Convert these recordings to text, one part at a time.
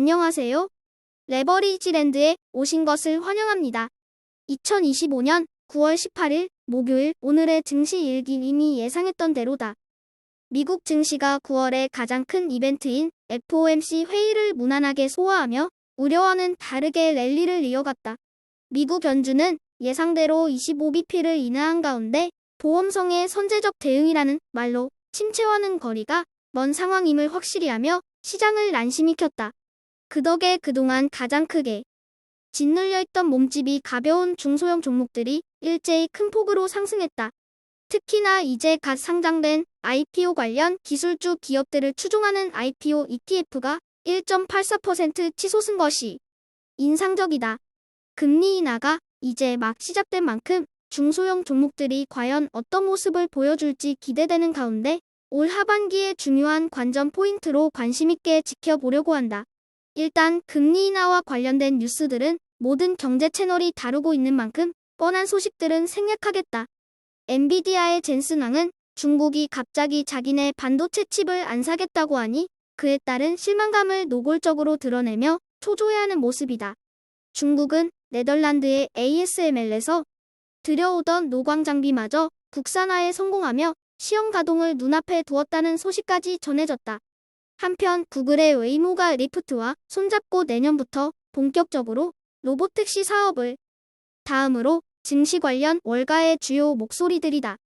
안녕하세요. 레버리지랜드에 오신 것을 환영합니다. 2025년 9월 18일 목요일 오늘의 증시 일기 이미 예상했던 대로다. 미국 증시가 9월의 가장 큰 이벤트인 FOMC 회의를 무난하게 소화하며 우려와는 다르게 랠리를 이어갔다. 미국 연준은 예상대로 25bp를 인하한 가운데 보험성의 선제적 대응이라는 말로 침체와는 거리가 먼 상황임을 확실히 하며 시장을 난심시켰다. 그 덕에 그동안 가장 크게 짓눌려 있던 몸집이 가벼운 중소형 종목들이 일제히 큰 폭으로 상승했다. 특히나 이제 갓 상장된 IPO 관련 기술주 기업들을 추종하는 IPO ETF가 1.84% 치솟은 것이 인상적이다. 금리 인하가 이제 막 시작된 만큼 중소형 종목들이 과연 어떤 모습을 보여줄지 기대되는 가운데 올 하반기의 중요한 관전 포인트로 관심있게 지켜보려고 한다. 일단 금리 인하와 관련된 뉴스들은 모든 경제 채널이 다루고 있는 만큼 뻔한 소식들은 생략하겠다. 엔비디아의 젠슨 왕은 중국이 갑자기 자기네 반도체 칩을 안 사겠다고 하니 그에 따른 실망감을 노골적으로 드러내며 초조해하는 모습이다. 중국은 네덜란드의 ASML에서 들여오던 노광 장비마저 국산화에 성공하며 시험 가동을 눈앞에 두었다는 소식까지 전해졌다. 한편 구글의 웨이모가 리프트와 손잡고 내년부터 본격적으로 로보택시 사업을 다음으로 증시 관련 월가의 주요 목소리들이다.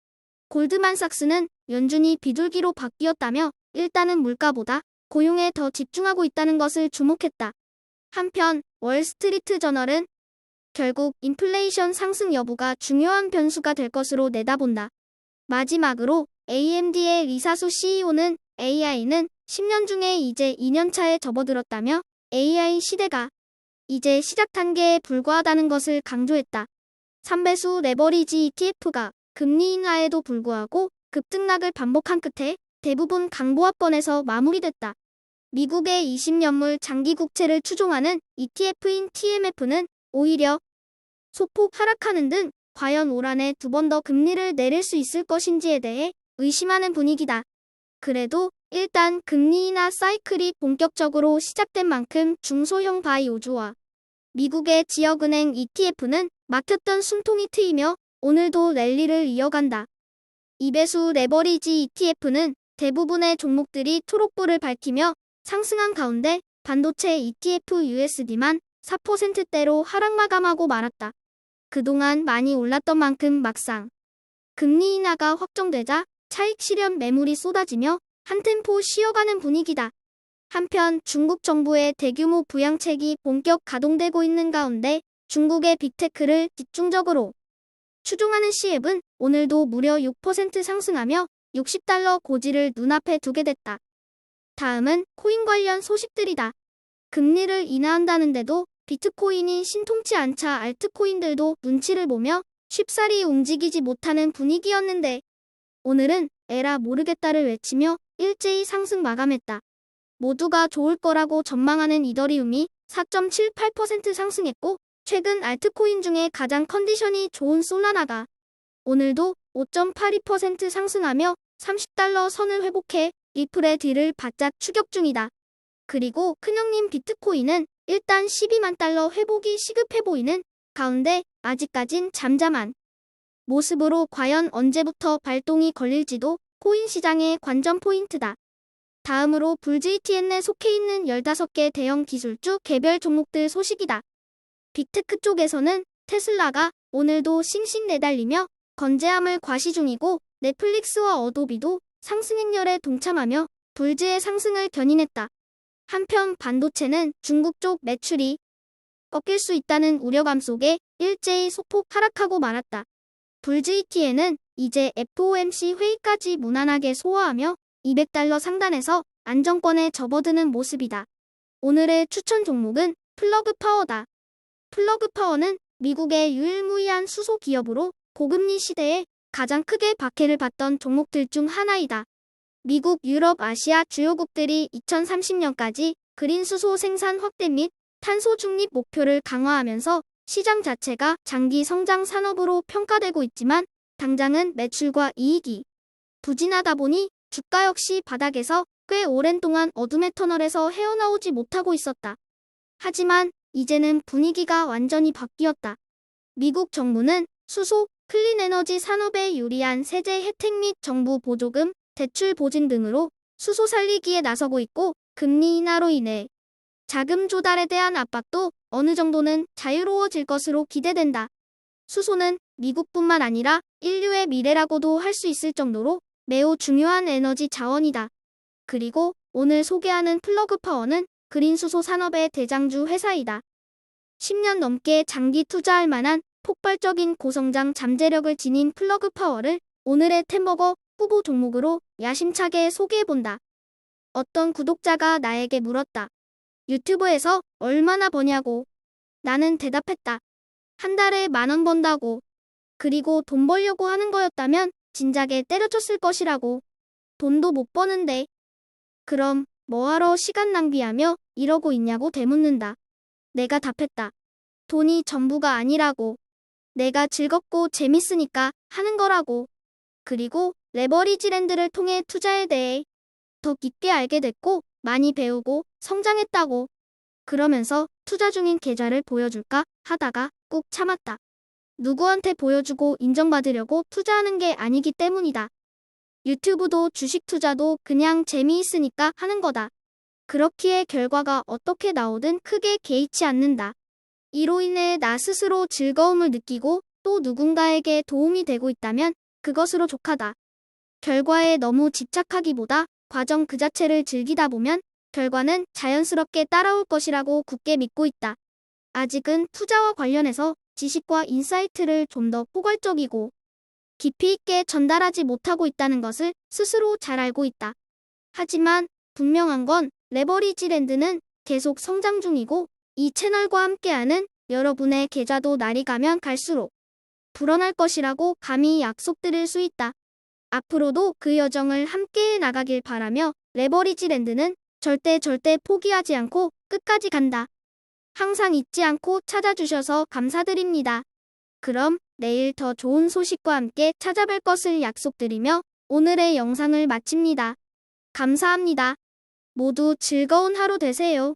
골드만삭스는 연준이 비둘기로 바뀌었다며 일단은 물가보다 고용에 더 집중하고 있다는 것을 주목했다. 한편 월스트리트 저널은 결국 인플레이션 상승 여부가 중요한 변수가 될 것으로 내다본다. 마지막으로 AMD의 리사수 CEO는 AI는 10년 중에 이제 2년 차에 접어들었다며 AI 시대가 이제 시작 단계에 불과하다는 것을 강조했다. 3배수 레버리지 ETF가 금리 인하에도 불구하고 급등락을 반복한 끝에 대부분 강보합권에서 마무리됐다. 미국의 20년물 장기 국채를 추종하는 ETF인 TMF는 오히려 소폭 하락하는 등 과연 올 한해 두 번 더 금리를 내릴 수 있을 것인지에 대해 의심하는 분위기다. 그래도 일단 금리 인하 사이클이 본격적으로 시작된 만큼 중소형 바이오주와 미국의 지역은행 ETF는 막혔던 숨통이 트이며 오늘도 랠리를 이어간다. 이배수 레버리지 ETF는 대부분의 종목들이 초록불을 밝히며 상승한 가운데 반도체 ETF USD만 4%대로 하락 마감하고 말았다. 그동안 많이 올랐던 만큼 막상 금리 인하가 확정되자 차익 실현 매물이 쏟아지며 한 템포 쉬어가는 분위기다. 한편 중국 정부의 대규모 부양책이 본격 가동되고 있는 가운데 중국의 빅테크를 집중적으로 추종하는 시앱은 오늘도 무려 6% 상승하며 60달러 고지를 눈앞에 두게 됐다. 다음은 코인 관련 소식들이다. 금리를 인하한다는데도 비트코인이 신통치 않자 알트코인들도 눈치를 보며 쉽사리 움직이지 못하는 분위기였는데 오늘은 에라 모르겠다를 외치며 일제히 상승 마감했다. 모두가 좋을 거라고 전망하는 이더리움이 4.78% 상승했고 최근 알트코인 중에 가장 컨디션이 좋은 솔라나가 오늘도 5.82% 상승하며 30달러 선을 회복해 리플의 뒤를 바짝 추격 중이다. 그리고 큰형님 비트코인은 일단 12만 달러 회복이 시급해 보이는 가운데 아직까진 잠잠한 모습으로 과연 언제부터 발동이 걸릴지도 코인 시장의 관전 포인트다. 다음으로 불지TN에 속해 있는 15개 대형 기술주 개별 종목들 소식이다. 빅테크 쪽에서는 테슬라가 오늘도 싱싱 내달리며 건재함을 과시 중이고 넷플릭스와 어도비도 상승 행렬에 동참하며 불지의 상승을 견인했다. 한편 반도체는 중국 쪽 매출이 꺾일 수 있다는 우려감 속에 일제히 소폭 하락하고 말았다. 불지ET에는 이제 FOMC 회의까지 무난하게 소화하며 200달러 상단에서 안정권에 접어드는 모습이다. 오늘의 추천 종목은 플러그 파워다. 플러그 파워는 미국의 유일무이한 수소 기업으로 고금리 시대에 가장 크게 박해를 받던 종목들 중 하나이다. 미국, 유럽, 아시아 주요국들이 2030년까지 그린 수소 생산 확대 및 탄소 중립 목표를 강화하면서 시장 자체가 장기 성장 산업으로 평가되고 있지만 당장은 매출과 이익이 부진하다 보니 주가 역시 바닥에서 꽤 오랜 동안 어둠의 터널에서 헤어나오지 못하고 있었다. 하지만 이제는 분위기가 완전히 바뀌었다. 미국 정부는 수소, 클린 에너지 산업에 유리한 세제 혜택 및 정부 보조금, 대출 보증 등으로 수소 살리기에 나서고 있고 금리 인하로 인해 자금 조달에 대한 압박도 어느 정도는 자유로워질 것으로 기대된다. 수소는 미국뿐만 아니라 인류의 미래라고도 할 수 있을 정도로 매우 중요한 에너지 자원이다. 그리고 오늘 소개하는 플러그 파워는 그린 수소 산업의 대장주 회사이다. 10년 넘게 장기 투자할 만한 폭발적인 고성장 잠재력을 지닌 플러그 파워를 오늘의 템버거 후보 종목으로 야심차게 소개해본다. 어떤 구독자가 나에게 물었다. 유튜브에서 얼마나 버냐고. 나는 대답했다. 한 달에 만 원 번다고. 그리고 돈 벌려고 하는 거였다면 진작에 때려쳤을 것이라고. 돈도 못 버는데. 그럼 뭐하러 시간 낭비하며 이러고 있냐고 되묻는다. 내가 답했다. 돈이 전부가 아니라고. 내가 즐겁고 재밌으니까 하는 거라고. 그리고 레버리지 랜드를 통해 투자에 대해 더 깊게 알게 됐고 많이 배우고 성장했다고. 그러면서 투자 중인 계좌를 보여줄까 하다가 꾹 참았다. 누구한테 보여주고 인정받으려고 투자하는 게 아니기 때문이다. 유튜브도 주식 투자도 그냥 재미있으니까 하는 거다. 그렇기에 결과가 어떻게 나오든 크게 개의치 않는다. 이로 인해 나 스스로 즐거움을 느끼고 또 누군가에게 도움이 되고 있다면 그것으로 족하다. 결과에 너무 집착하기보다 과정 그 자체를 즐기다 보면 결과는 자연스럽게 따라올 것이라고 굳게 믿고 있다. 아직은 투자와 관련해서 지식과 인사이트를 좀 더 포괄적이고 깊이 있게 전달하지 못하고 있다는 것을 스스로 잘 알고 있다. 하지만 분명한 건 레버리지 랜드는 계속 성장 중이고 이 채널과 함께하는 여러분의 계좌도 날이 가면 갈수록 불어날 것이라고 감히 약속드릴 수 있다. 앞으로도 그 여정을 함께해 나가길 바라며 레버리지 랜드는 절대 절대 포기하지 않고 끝까지 간다. 항상 잊지 않고 찾아주셔서 감사드립니다. 그럼 내일 더 좋은 소식과 함께 찾아뵐 것을 약속드리며 오늘의 영상을 마칩니다. 감사합니다. 모두 즐거운 하루 되세요.